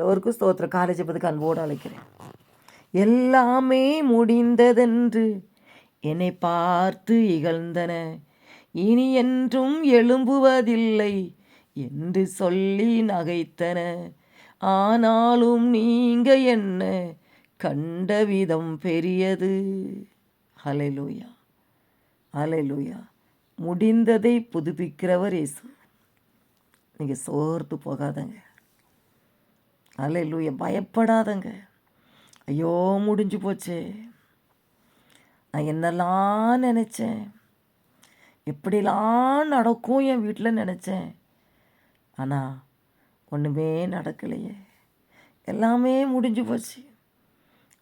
எல்லோருக்கும் ஸ்தோத்திர காலேஜ் பதுக்கு அன்போடு அழைக்கிறேன். எல்லாமே முடிந்ததென்று என்னை பார்த்து இகழ்ந்தன. இனி என்றும் எழும்புவதில்லை என்று சொல்லி நகைத்தன. ஆனாலும் நீங்க என்ன கண்ட விதம் பெரியது. அலைலூயா அலைலூயா முடிந்ததை புதுப்பிக்கிறவர் இயேசு. நீங்கள் சோர்ந்து போகாதங்க. அல்ல ஹalleluya பயப்படாதங்க. ஐயோ முடிஞ்சு போச்சே. நான் என்னெல்லாம் நினச்சேன்? எப்படிலாம் நடக்கும் என் வீட்டில் நினச்சேன்? ஆனால் ஒன்றுமே நடக்கலையே. எல்லாமே முடிஞ்சு போச்சு.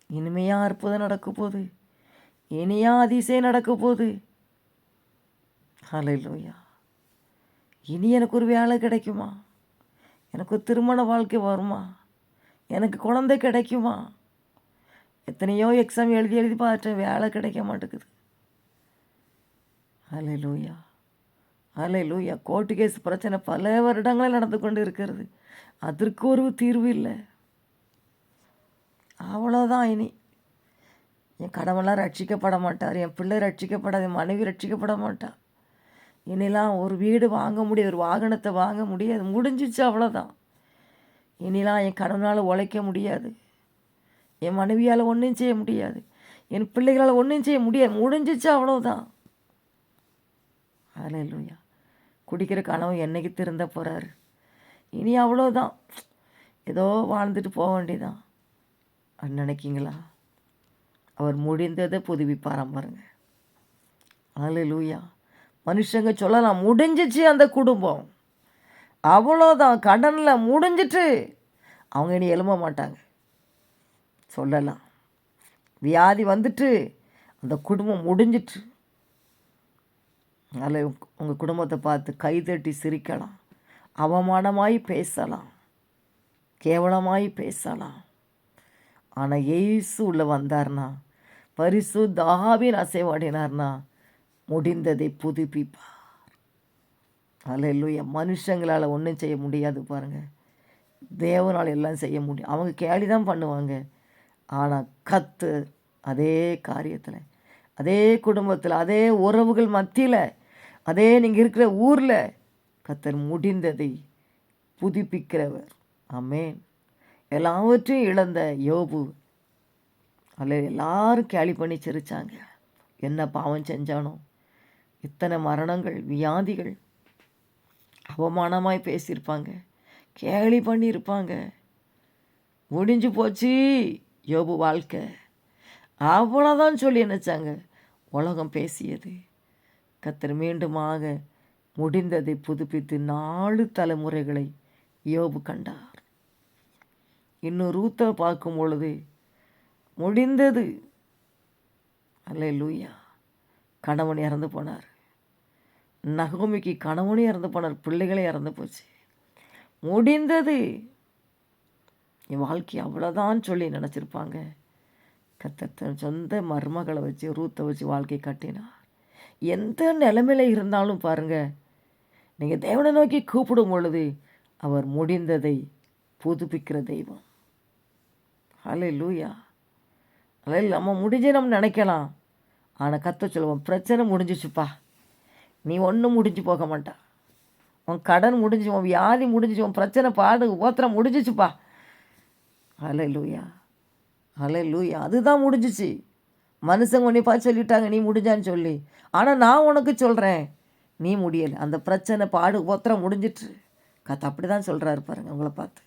இனிமையாக அற்புதம் நடக்க போகுது. இனியாக அதிசயம் நடக்க போகுது. ஹalleluya இனி எனக்கு ஒரு வேலை கிடைக்குமா? எனக்கு ஒரு திருமண வாழ்க்கை வருமா? எனக்கு குழந்தை கிடைக்குமா? எத்தனையோ எக்ஸாம் எழுதி எழுதி பார்த்துட்டேன் வேலை கிடைக்க மாட்டேங்குது. அலை லூயா அலை லூயா கோர்ட்டு கேஸ் பிரச்சனை பல வருடங்களில் நடந்து கொண்டு இருக்கிறது. அதற்கு ஒரு தீர்வு இல்லை. அவ்வளோதான் இனி. என் கடவுளாக ரட்சிக்கப்பட மாட்டார். என் பிள்ளை ரட்சிக்கப்படாது. என் மனைவி ரட்சிக்கப்பட மாட்டான் இனிலாம் ஒரு வீடு வாங்க முடியாது ஒரு வாகனத்தை வாங்க முடியாது. முடிஞ்சிச்சு அவ்வளோதான் இனிலாம் என் கடவுளால் உழைக்க முடியாது. என் மனைவியால் ஒன்றும் செய்ய முடியாது. என் பிள்ளைகளால் ஒன்றும் செய்ய முடியாது. முடிஞ்சிச்சு அவ்வளோதான் அலையிலுயா குடிக்கிற கனவு என்னைக்கு திருந்த போகிறாரு இனி அவ்வளோதான் ஏதோ வாழ்ந்துட்டு போக வேண்டியதான் அது நினைக்கிங்களா? அவர் முடிந்ததை புதுப்பிப்பாராம் அதில் லூயா மனுஷங்க சொல்லலாம் முடிஞ்சிச்சு அந்த குடும்பம். அவ்வளோதான் கடனில் முடிஞ்சிட்டு அவங்க இனி எழும்ப மாட்டாங்க. சொல்லலாம். வியாதி வந்துட்டு அந்த குடும்பம் முடிஞ்சிட்டு. அதில் உங்கள் குடும்பத்தை பார்த்து கைதட்டி சிரிக்கலாம். அவமானமாய் பேசலாம். கேவலமாய் பேசலாம். ஆனால் இயேசு உள்ளே வந்தார்னா பரிசு தாவின் அசைவாடினார்னா முடிந்ததை புதுப்பிப்பார். அல்ல மனுஷங்களால் ஒன்றும் செய்ய முடியாது பாருங்கள் தேவனால் எல்லாம் செய்ய முடியும் அவங்க கேலி தான் பண்ணுவாங்க. ஆனால் கத்து அதே காரியத்தில் அதே குடும்பத்தில் அதே உறவுகள் மத்தியில் அதே நீங்கள் இருக்கிற ஊரில் கத்தர் முடிந்ததை புதுப்பிக்கிறவர். ஆமேன். எல்லாவற்றையும் இழந்த யோபு அதில் எல்லாரும் கேலி பண்ணி சிரித்தாங்க என்ன பாவம் செஞ்சானோ? இத்தனை மரணங்கள் வியாதிகள். அவமானமாய் பேசியிருப்பாங்க. கேலி பண்ணியிருப்பாங்க. முடிஞ்சு போச்சு யோபு வாழ்க்கை. அவ்வளோதான் சொல்லி நினச்சாங்க உலகம் பேசியது. கத்தர் மீண்டுமாக முடிந்ததை புதுப்பித்து நாலு தலைமுறைகளை யோபு கண்டார். இன்னும் ரூத்தை பார்க்கும் பொழுது முடிந்தது. அல்ல லூயா கணவன் இறந்து போனார். நகோமிக்கு கணவனும் இறந்து போனார். பிள்ளைகளே இறந்து போச்சு. முடிந்தது. என் வாழ்க்கை அவ்வளோதான் சொல்லி நினச்சிருப்பாங்க. கத்த சொந்த மருமகளை வச்சு ரூத்தை வச்சு வாழ்க்கை கட்டினார். எந்த நிலமையில இருந்தாலும் பாருங்கள் நீங்கள் தேவனை நோக்கி கூப்பிடும் பொழுது அவர் முடிந்ததை புதுப்பிக்கிற தெய்வம். அலை லூயா அலை நம்ம முடிஞ்சு நம்ம நினைக்கலாம். ஆனால் கத்த சொல்லுவோம் பிரச்சனை முடிஞ்சிச்சுப்பா நீ ஒன்றும் முடிஞ்சு போக மாட்டா. உன் கடன் முடிஞ்சு உன் வியாதி முடிஞ்சிச்சு உன் பிரச்சனை பாடு ஓத்திரம் முடிஞ்சிச்சுப்பா அலை லூயா அலை லூயா அதுதான் முடிஞ்சிச்சு. மனுஷங்க உன்னை பார்த்து சொல்லிட்டாங்க நீ முடிஞ்சான்னு சொல்லி. ஆனால் நான் உனக்கு சொல்கிறேன் நீ முடியலை. அந்த பிரச்சனை பாடு ஓத்திரம் முடிஞ்சிட்டு. கத்த அப்படி தான் சொல்கிறாரு பாருங்க உங்களை பார்த்து.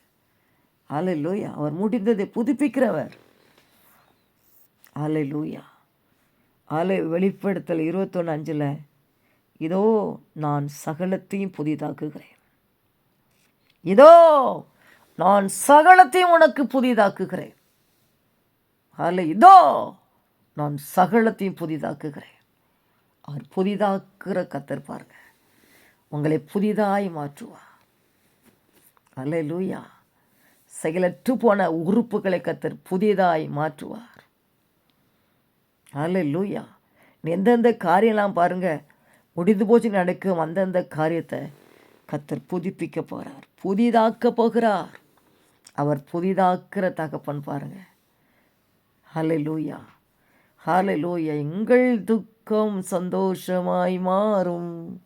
அலை லூயா அவர் முடிந்ததை புதுப்பிக்கிறவர். அலை லூயா அலை வெளிப்படுத்தல் இருபத்தொன்று அஞ்சில் இதோ நான் சகலத்தையும் புதிதாக்குகிறேன். இதோ நான் சகலத்தையும் உனக்கு புதிதாக்குகிறேன். அல்ல இதோ நான் சகலத்தையும் புதிதாக்குகிறேன். அவர் புதிதாக்குற கத்தர் பாருங்க. உங்களை புதிதாய் மாற்றுவார். அல்ல லூயா செயலற்று போன உறுப்புகளை கத்தர் புதிதாய் மாற்றுவார். அல்ல லூயா எந்தெந்த காரியம்லாம் பாருங்கள் முடிந்து போச்சு நடக்கும் அந்தந்த காரியத்தை கத்தர் புதுப்பிக்க போகிறார் புதிதாக்க போகிறார். அவர் புதிதாக்கிற தகப்பன் பாருங்கள் ஹலை லூயா ஹலை லூயா எங்கள் துக்கம் சந்தோஷமாய் மாறும்.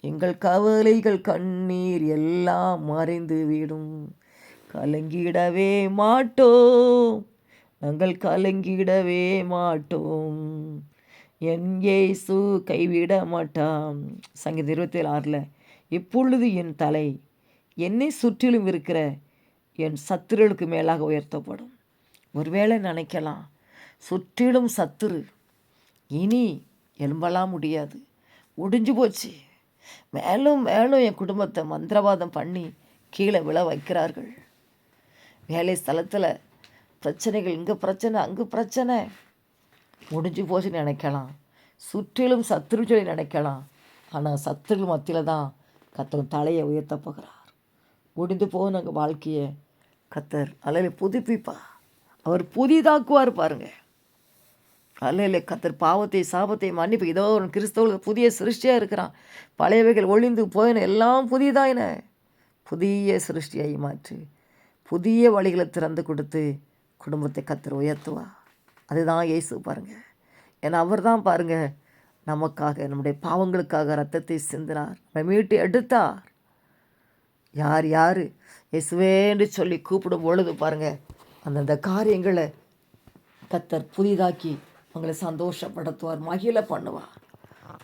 எங்கள் கவலைகள் கண்ணீர் எல்லாம் மறைந்து விடும். கலங்கிடவே மாட்டோம். நாங்கள் கலங்கிடவே மாட்டோம். என் சு கைவிட மாட்டான் சங்கீத இருபத்தி ஏழு ஆறில் இப்பொழுது என் தலை என்னை சுற்றிலும் இருக்கிற என் சத்துருளுக்கு மேலாக உயர்த்தப்படும். ஒருவேளை நினைக்கலாம் சுற்றிலும் சத்துரு இனி எலும்பலாம் முடியாது. ஒடிஞ்சு போச்சு. மேலும் மேலும் என் குடும்பத்தை மந்திரவாதம் பண்ணி கீழே விழ வைக்கிறார்கள். வேலை ஸ்தலத்தில் பிரச்சனைகள் இங்கே பிரச்சனை அங்கே பிரச்சனை. முடிஞ்சு போச்சுன்னு நினைக்கலாம். சுற்றிலும் சத்துரு சொல்லி நினைக்கலாம். ஆனால் சத்துருள் மத்தியில் தான் கத்தர் தலையை உயர்த்த போகிறார். முடிந்து போகணும் எங்கள் வாழ்க்கையை கத்தர் அலையில் புதுப்பிப்பா அவர் புதிதாக்குவார் பாருங்க. அலையில் கத்தர் பாவத்தை சாபத்தை மன்னிப்பு. ஏதோ ஒரு கிறிஸ்தவர்களுக்கு புதிய சிருஷ்டியாக இருக்கிறான். பழையவைகள் ஒளிந்து போயின எல்லாம் புதிதாயின. புதிய சிருஷ்டியாகி மாற்று புதிய வழிகளை திறந்து கொடுத்து குடும்பத்தை கத்தர் உயர்த்துவா அதுதான் இயேசு பாருங்கள் ஏன்னா அவர் தான் பாருங்கள் நமக்காக நம்முடைய பாவங்களுக்காக ரத்தத்தை சிந்தினார். நம்மை மீட்டு எடுத்தார். யார் யார்? இயேசுவேன்னு சொல்லி கூப்பிடும் பொழுது பாருங்கள் அந்தந்த காரியங்களை கத்தர் புதிதாக்கி உங்களை சந்தோஷப்படுத்துவார் மகிழ பண்ணுவார்.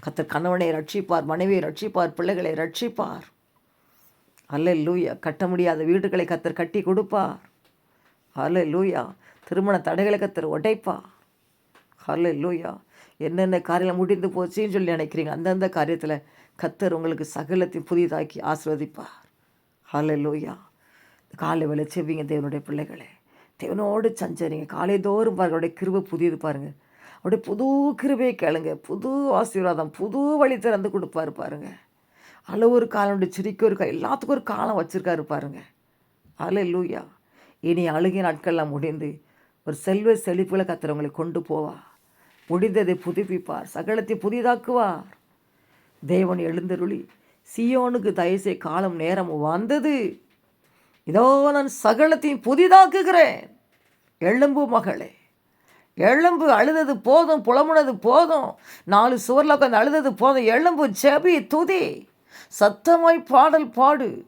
கத்தர் கணவனை ரட்சிப்பார் மனைவியை ரட்சிப்பார் பிள்ளைகளை ரட்சிப்பார் அல்ல லூயா கட்ட முடியாத வீடுகளை கத்தர் கட்டி கொடுப்பார். அல்ல லூயா திருமண தடைகளை கத்தர் உடைப்பா. ஹலே லூயா என்னென்ன காரியம் முடிந்து போச்சுன்னு சொல்லி நினைக்கிறீங்க. அந்தந்த காரியத்தில் கத்தர் உங்களுக்கு சகலத்தை புதிதாக்கி ஆசிர்வதிப்பார். ஹலே லூயா காலை வேலை செவிங்க தேவனுடைய பிள்ளைகளே. தேவனோடு சஞ்சரிங்க. காலை தோறும் பாருங்க. அவருடைய கிருபை புதியது பாருங்கள் அப்படியே புது கிருபையை கேளுங்க. புது ஆசீர்வாதம் புது வழி திறந்து கொடுப்பாரு பாருங்க. அளவு ஒரு காலம் சிரிக்க ஒரு காலம் எல்லாத்துக்கும் ஒரு காலம் வச்சுருக்காரு பாருங்க. அலை லூயா இனி அழுகிய நாட்கள்லாம் முடிந்து ஒரு செல்வ செழிப்புல கத்துறவங்களை கொண்டு போவார். முடிந்ததை புதுப்பிப்பார். சகலத்தை புதிதாக்குவார். தேவன் எழுந்தருளி சியோனுக்கு தயசை காலம் நேரம் வந்தது. இதோ நான் சகலத்தையும் புதிதாக்குகிறேன். எழும்பு மகளே. எழும்பு அழுதது போதும் புலமுனது போதும். நாலு சுவரில் உட்காந்து அழுதது போதும். எழும்பு செபி துதி. சத்தமாய் பாடல் பாடு.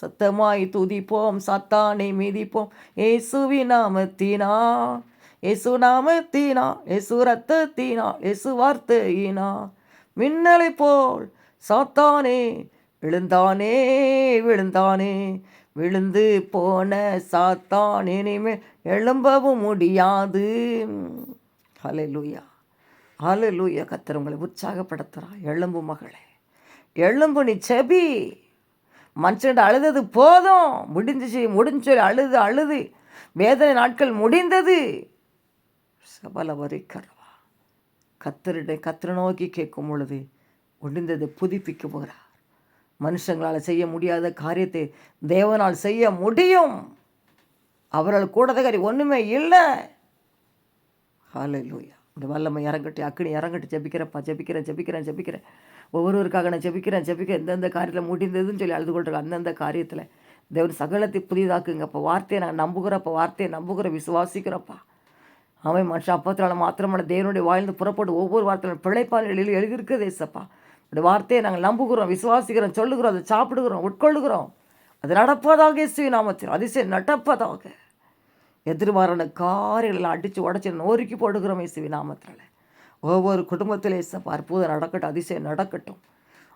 சத்தமாய் துதிப்போம் சத்தானை மிதிப்போம். ஏசுவி நாமத்தினா ஏசு நாமத்தினா ஏசு ரத்தத்தினா ஏசு வார்த்தையினா. மின்னலை போல் சாத்தானே விழுந்தானே விழுந்தானே. விழுந்து போன சாத்தான் இனிமேல் எழும்பவும் முடியாது. ஹலே லூயா ஹலே லூயா கத்தர் உங்களை எழும்பு மகளே. எழும்பு நீ செபி. மனுஷன் அழுதது போதும். முடிஞ்சிச்சு முடிஞ்சு அழுது அழுது. வேதனை நாட்கள் முடிந்தது. சபல வரிக்கிறவா கத்தருடைய கத்திர நோக்கி கேட்கும் பொழுது முடிந்ததை புதுப்பிக்க போகிறார். மனுஷங்களால் செய்ய முடியாத காரியத்தை தேவனால் செய்ய முடியும். அவர்கள் கூடதகரி ஒன்றுமே இல்லை. ஹாலை லூயா இந்த வல்லமை இறங்கட்டு அக்கினி இறங்கட்டு ஜபிக்கிறப்பா ஜபிக்கிறேன் ஜபிக்கிறேன் ஜபிக்கிறேன். ஒவ்வொருவருக்காக நான் ஜெபிக்கிறேன் ஜெபிக்க எந்தெந்த காரியத்தில் முடிந்ததுன்னு சொல்லி அழுது கொள்கிறேன் அந்தந்த காரியத்தில். தேவன் சகலத்தை புதிதாக்குங்க அப்போ வார்த்தையை நான் நம்புகிறப்ப வார்த்தையை நம்புகிற விசுவாசிக்கிறப்பா அவன் மனுஷன் அப்பத்தினால மாத்திரமான தேவனுடைய வாழ்ந்து புறப்பட்டு ஒவ்வொரு வார்த்தையிலும் பிழைப்பால் எழுதி எழுதியிருக்கிறது ஏசப்பா இந்த வார்த்தையை நாங்கள் நம்புகிறோம் விசுவாசிக்கிறோம் சொல்லுகிறோம் அதை சாப்பிடுகிறோம் உட்கொள்ளுகிறோம். அது நடப்பதாக இயேசுவின் நாமத்தில் அதிசயம் நடப்பதாக. எதிர்மாறான காரியங்களை அடித்து உடச்சி நோறுக்கி போடுகிறோம் இயேசுவின் நாமத்தில் ஒவ்வொரு குடும்பத்திலே இயேசப்பா அற்புதம் நடக்கட்டும் அதிசயம் நடக்கட்டும்.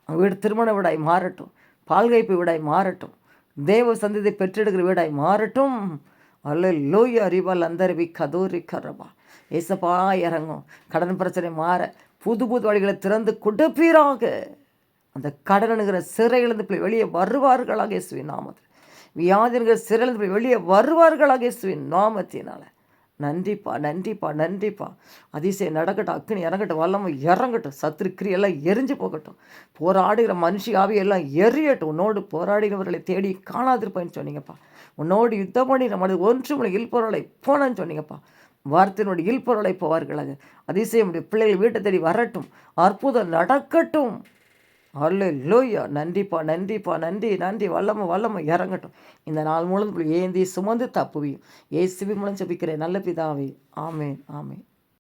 அவங்க வீடு திருமண வீடாய் மாறட்டும் பால்கைப்பு வீடாய் மாறட்டும் தேவ சந்ததி பெற்றெடுக்கிற வீடாய் மாறட்டும். அல்ல லோய் அறிவால் அந்தரவி கதூரி கரபா ஏசப்பா இறங்கும். கடன் பிரச்சனை மாற புது புது வழிகளை திறந்து கொடுப்பீராக. அந்த கடனுங்கிற சிறையிலிருந்து போய் வெளியே வருவார்களாக இயேசுவின் நாமத்தில். வியாதிங்கிற சிறையிலிருந்து போய் வெளியே வருவார்களாக இயேசுவின் நாமத்தினால. நன்றிப்பா நன்றிப்பா நன்றிப்பா. அதிசயம் நடக்கட்டும் அக்குன்னு இறங்கட்டும் வல்லமை இறங்கட்டும் சத்துரு கிரியெல்லாம் எரிஞ்சு போகட்டும். போராடுகிற மனுஷி எல்லாம் எரியட்டும். உன்னோடு போராடினவர்களை தேடி காணாதிருப்பேன்னு சொன்னீங்கப்பா. உன்னோடு யுத்தம் பண்ணி நம்மளது ஒன்றுமுறை இல்பொருளை போனேன்னு சொன்னீங்கப்பா. வார்த்தையினுடைய இல்பொருளை போவார்களாக. அதிசயம் பிள்ளைகள் வீட்டை தேடி வரட்டும். அற்புதம் நடக்கட்டும். அல்ல லோய்யா நன்றிப்பா நன்றிப்பா நன்றி நன்றி. வல்லம வல்லம. இறங்கட்டும். இந்த நாள் மூலம் ஏந்தி சுமந்து தப்புவியும். ஏசுவி மூலம் ஜபிக்கிறேன். நல்ல பிதாவே. ஆமேன் ஆமேன்.